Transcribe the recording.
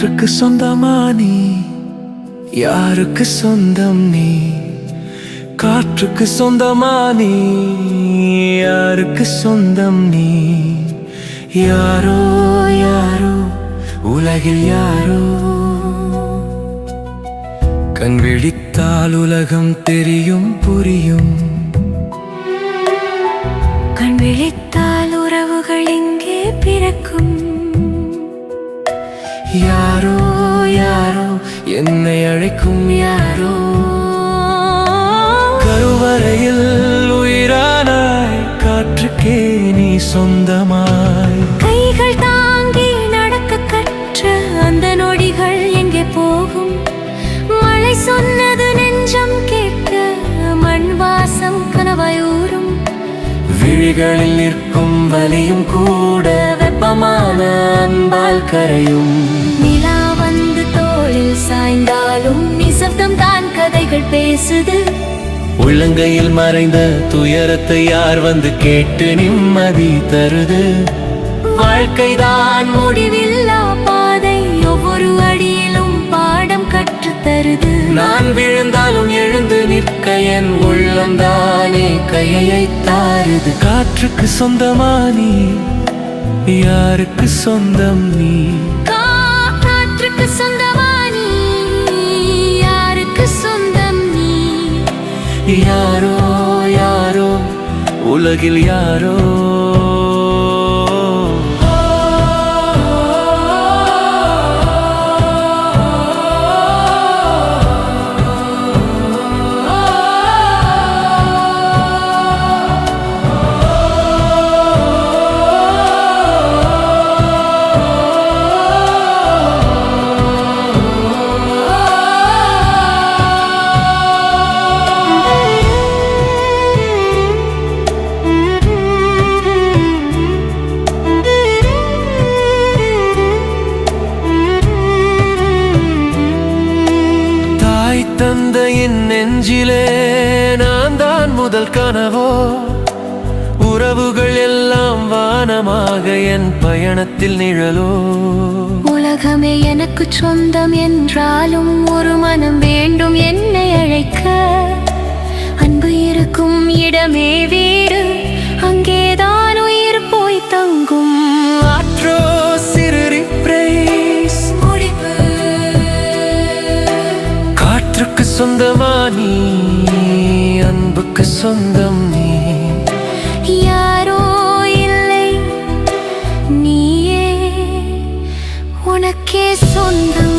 காற்றுக்கு சொந்தமா நீ? யாருக்கு சொந்தம் நீ? காற்றுக்கு சொந்தமா நீ? யாருக்கு சொந்தம் நீ? யாரோ யாரோ உலகில் யாரோ? கண் விழித்தால் உலகம் தெரியும் புரியும். யாரோ யாரோ என்னை அழைக்கும் யாரோ? கருவறையில் உயிரானாய் காற்றுக்கே நீ சொந்தமாய். கைகள் தாங்கி நடக்க கற்ற அந்த நொடிகள் எங்கே போகும்? மழை சொன்னது நெஞ்சம் கேட்க மண் வாசம் கனவாய் ஊறும். விழிகளில் நிற்கும் வலியும் கூட வெப்பமான அன்பால் கரையும். கதைகள் பேசுது. உள்ளங்கையில் மறைந்த துயரத்தை யார் வந்து கேட்டு நிம்மதி தருது? வாழ்க்கைதான் முடிவில்லா பாதை ஒவ்வொரு அடியிலும் பாடம் கற்றுத் தருது நான் விழுந்தாலும் எழுந்து நிற்க என் உள்ளந்தானே கையை தாருது. காற்றுக்கு சொந்தமா நீ யாருக்கு சொந்தம் நீ? உலகில் யாரோ தந்தையின் நெஞ்சிலே நான் தான் முதல் கனவோ? உறவுகள் எல்லாம் வானமாக என் பயணத்தில் நிழலோ? உலகமே எனக்கு சொந்தம் என்றாலும் ஒரு மனம் வேண்டும் என்னை அழைக்க. அன்பு இருக்கும் இடமே சொந்தம் நீ. யாரோ இல்லை நீயே. உனக்கே சொந்தம்.